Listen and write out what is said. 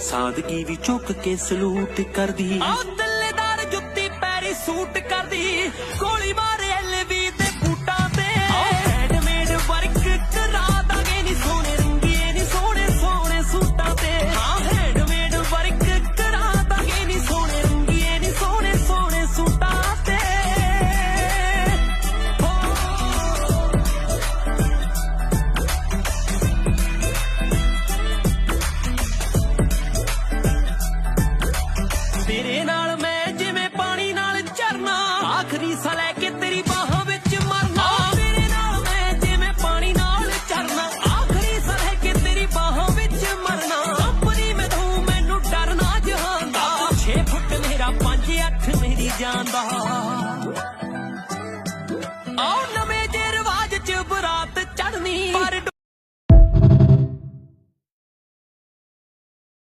ਸਾਦਗੀ ਵੀ ਚੁੱਕ ਕੇ ਸਲੂਟ ਕਰਦੀ। ਆਹ ਤੱਲੇਦਾਰ ਜੁੱਤੀ ਪੈਰੀ ਸੂਟ ਕਰਦੀ ਗੋਲੀ ਮਾਰ ਤੇਰੇ ਨਾਲ ਮੈਂ ਜਿਵੇਂ ਪਾਣੀ ਨਾਲ ਝਰਨਾ ਆਖਰੀ ਸਾਹ ਲੈ ਕੇ ਤੇਰੀ ਬਾਹਾਂ ਵਿੱਚ ਮਰਨਾ। ਤੇਰੇ ਨਾਲ ਮੈਂ ਜਿਵੇਂ ਪਾਣੀ ਨਾਲ ਝਰਨਾ ਆਖਰੀ ਸਾਹ ਲੈ ਕੇ ਤੇਰੀ ਬਾਹਾਂ ਵਿੱਚ ਮਰਨਾ। ਆਪਣੀ ਮੈਂ ਤੂੰ ਮੈਨੂੰ ਡਰਨਾ ਜਹਾਨ ਦਾ। 6 ਫੁੱਟ ਮੇਰਾ 5 8 ਮੇਰੀ ਜਾਨ ਦਾ।